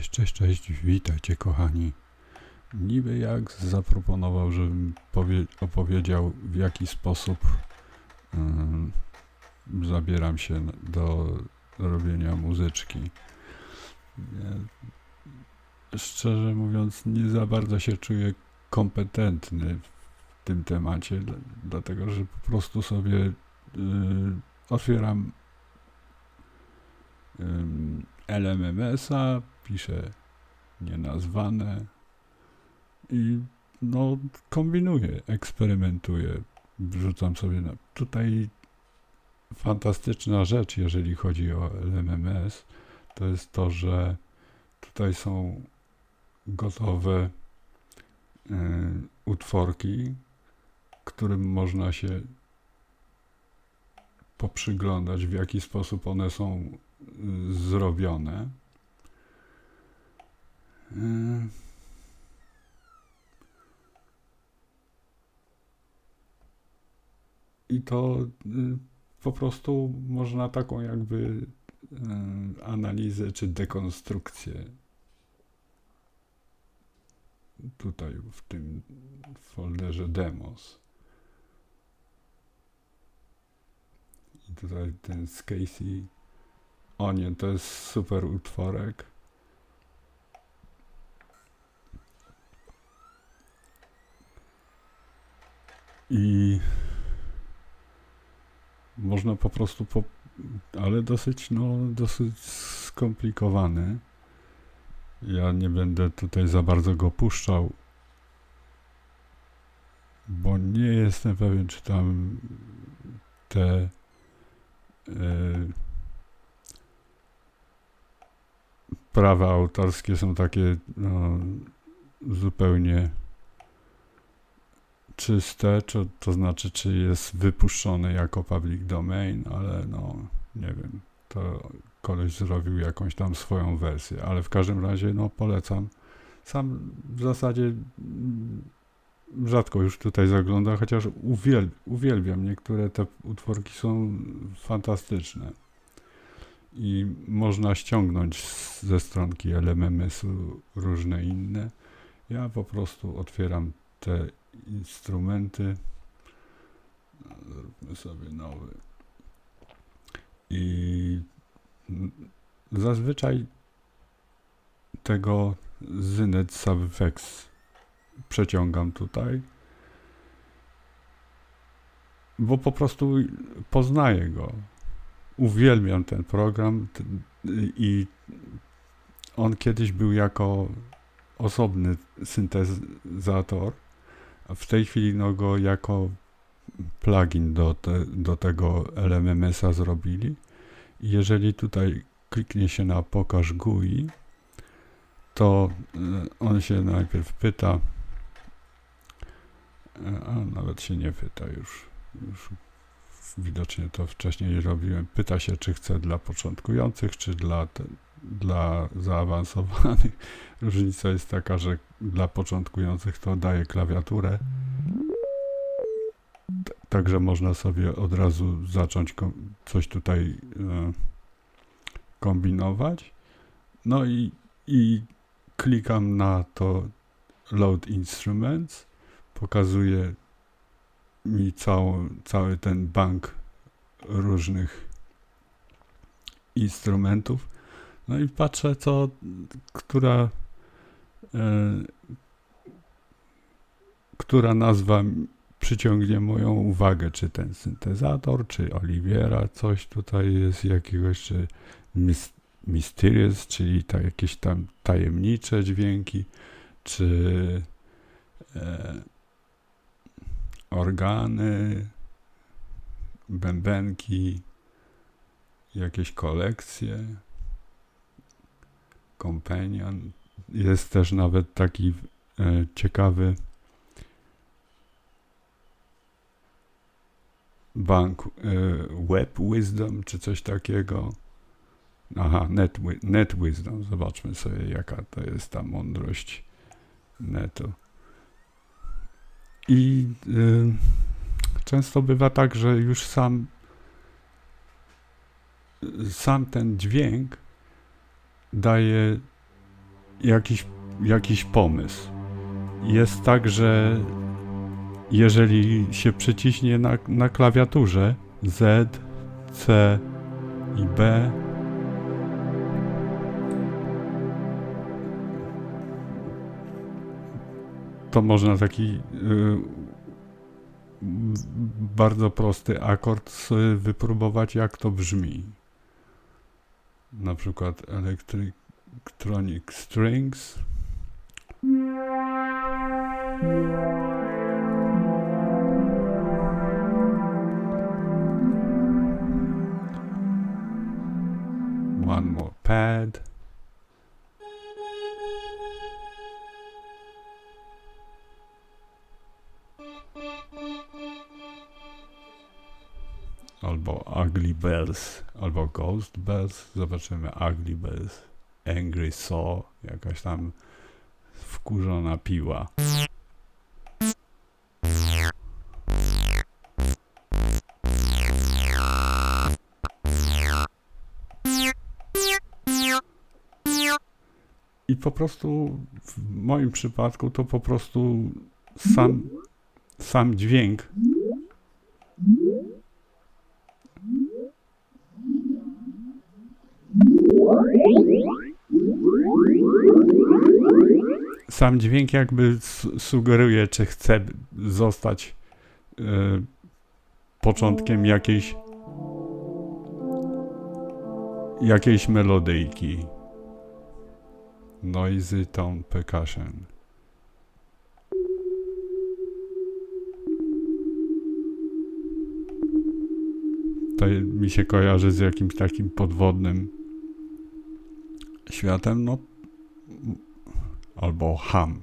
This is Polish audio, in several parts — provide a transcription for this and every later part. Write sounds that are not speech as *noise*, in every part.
Cześć, cześć, cześć, witajcie kochani. Niby jak zaproponował, żebym powie- opowiedział w jaki sposób ym, zabieram się do robienia muzyczki. Szczerze mówiąc, nie za bardzo się czuję kompetentny w tym temacie, dla- dlatego że po prostu sobie y, otwieram ym, LMMS-a, piszę nienazwane i no kombinuję, eksperymentuję, wrzucam sobie na... Tutaj fantastyczna rzecz, jeżeli chodzi o LMMS, to jest to, że tutaj są gotowe y, utworki, którym można się poprzyglądać, w jaki sposób one są y, zrobione. Y, I to y, po prostu można taką jakby y, analizę czy dekonstrukcję tutaj w tym folderze demos. I tutaj ten z Casey Onion to jest super utworek. I można po prostu, po, ale dosyć, no, dosyć skomplikowany. Ja nie będę tutaj za bardzo go puszczał, bo nie jestem pewien, czy tam te e, prawa autorskie są takie no, zupełnie czyste, czy, to znaczy, czy jest wypuszczony jako public domain, ale no, nie wiem, to koleś zrobił jakąś tam swoją wersję, ale w każdym razie, no, polecam. Sam w zasadzie mm, rzadko już tutaj zaglądam, chociaż uwiel uwielbiam. Niektóre te utworki są fantastyczne i można ściągnąć ze stronki LMMS-u różne inne. Ja po prostu otwieram te instrumenty. Zróbmy sobie nowy. I zazwyczaj tego Zynet Subfx przeciągam tutaj, bo po prostu poznaję go. Uwielbiam ten program i on kiedyś był jako osobny syntezator, w tej chwili no go jako plugin do, te, do tego LMMS-a zrobili. Jeżeli tutaj kliknie się na pokaż GUI, to y, on się najpierw pyta, e, a nawet się nie pyta już, już widocznie to wcześniej robiłem, pyta się, czy chce dla początkujących, czy dla, te, dla zaawansowanych. *laughs* Różnica jest taka, że dla początkujących to daje klawiaturę, także można sobie od razu zacząć coś tutaj e, kombinować. No i, i klikam na to Load Instruments, pokazuje mi całą, cały ten bank różnych instrumentów. No i patrzę, co, która, e, która nazwa przyciągnie moją uwagę, czy ten syntezator, czy Oliviera, coś tutaj jest jakiegoś, czy Mysterious, czyli ta, jakieś tam tajemnicze dźwięki, czy e, organy, bębenki, jakieś kolekcje, companion. Jest też nawet taki e, ciekawy bank e, Web Wisdom, czy coś takiego. Aha, net, net Wisdom. Zobaczmy sobie, jaka to jest ta mądrość netu. I y, często bywa tak, że już sam sam ten dźwięk daje jakiś, jakiś pomysł. Jest tak, że jeżeli się przyciśnie na, na klawiaturze Z, C i B, to można taki y, bardzo prosty akord wypróbować, jak to brzmi. Na przykład Electronic Strings. One more pad. Ugly Bells, albo Ghost Bells. Zobaczymy Ugly Bells, Angry Saw, jakaś tam wkurzona piła. I po prostu w moim przypadku to po prostu sam, sam dźwięk sam dźwięk jakby sugeruje, czy chce zostać y, początkiem jakiejś jakiejś melodyjki. Noisy tone percussion. To mi się kojarzy z jakimś takim podwodnym światem, no albo ham.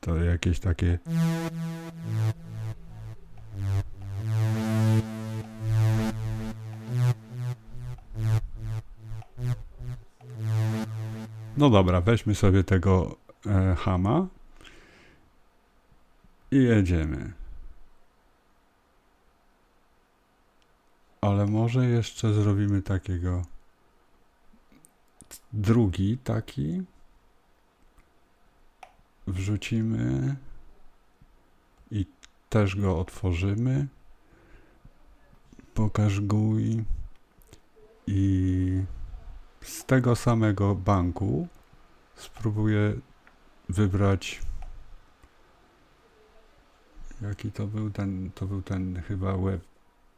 To jakieś takie. No dobra, weźmy sobie tego e, hama i jedziemy. Ale może jeszcze zrobimy takiego drugi taki wrzucimy i też go otworzymy. Pokaż GUI i z tego samego banku spróbuję wybrać jaki to był ten, to był ten chyba web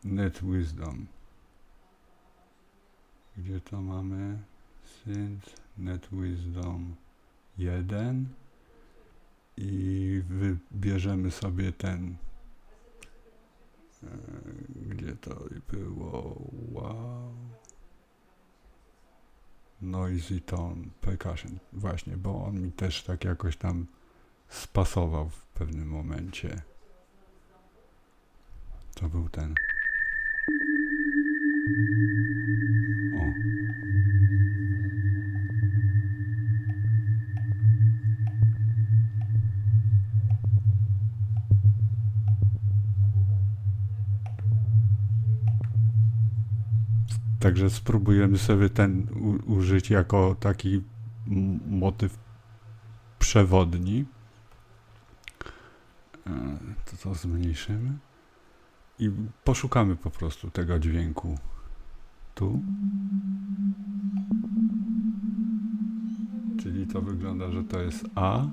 Net Wisdom. Gdzie to mamy? Synth NetWisdom 1 i wybierzemy sobie ten. E, gdzie to było? Wow. Noisy tone percussion. Właśnie, bo on mi też tak jakoś tam spasował w pewnym momencie. To był ten o Także spróbujemy sobie ten użyć jako taki motyw przewodni. E, to to zmniejszymy. I poszukamy po prostu tego dźwięku. Tu. Czyli to wygląda, że to jest A.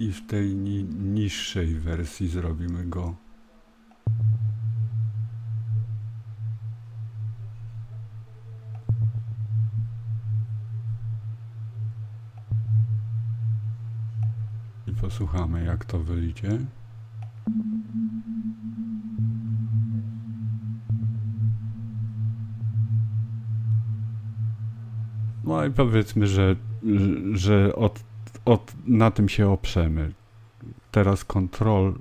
i w tej ni niższej wersji zrobimy go posłuchamy jak to wyjdzie. No i powiedzmy, że, że od od, na tym się oprzemy. Teraz kontrol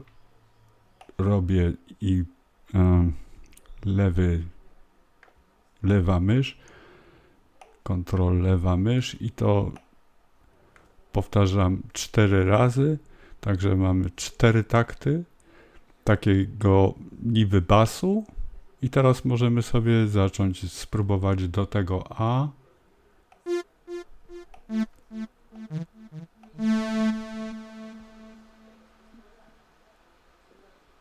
robię i e, lewy, lewa mysz, kontrol lewa mysz i to powtarzam cztery razy, także mamy cztery takty takiego niby basu i teraz możemy sobie zacząć spróbować do tego A.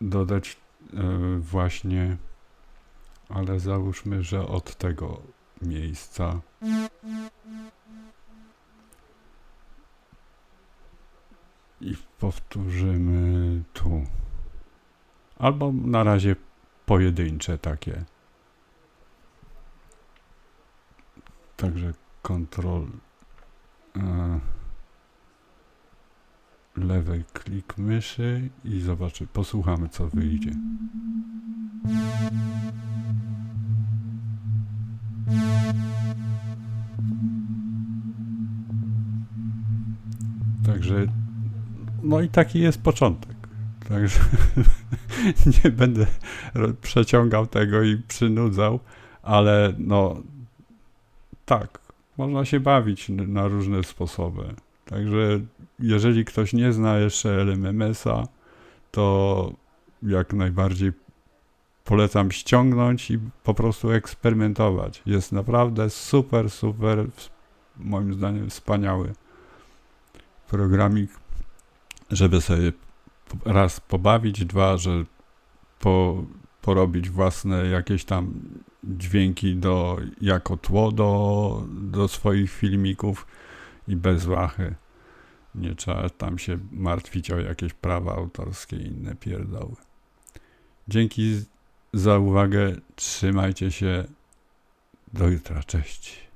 Dodać e, właśnie, ale załóżmy, że od tego miejsca. I powtórzymy tu. Albo na razie pojedyncze takie. Także kontrol e, lewy klik myszy i zobaczy, posłuchamy co wyjdzie. Także no i taki jest początek. Także *laughs* nie będę przeciągał tego i przynudzał, ale no tak, można się bawić na różne sposoby. Także jeżeli ktoś nie zna jeszcze LMMS-a, to jak najbardziej polecam ściągnąć i po prostu eksperymentować. Jest naprawdę super, super, moim zdaniem wspaniały programik, żeby sobie raz pobawić, dwa, że po, porobić własne jakieś tam dźwięki do, jako tło do, do swoich filmików i bez łachy. Nie trzeba tam się martwić o jakieś prawa autorskie i inne pierdoły. Dzięki za uwagę. Trzymajcie się. Do jutra. Cześć.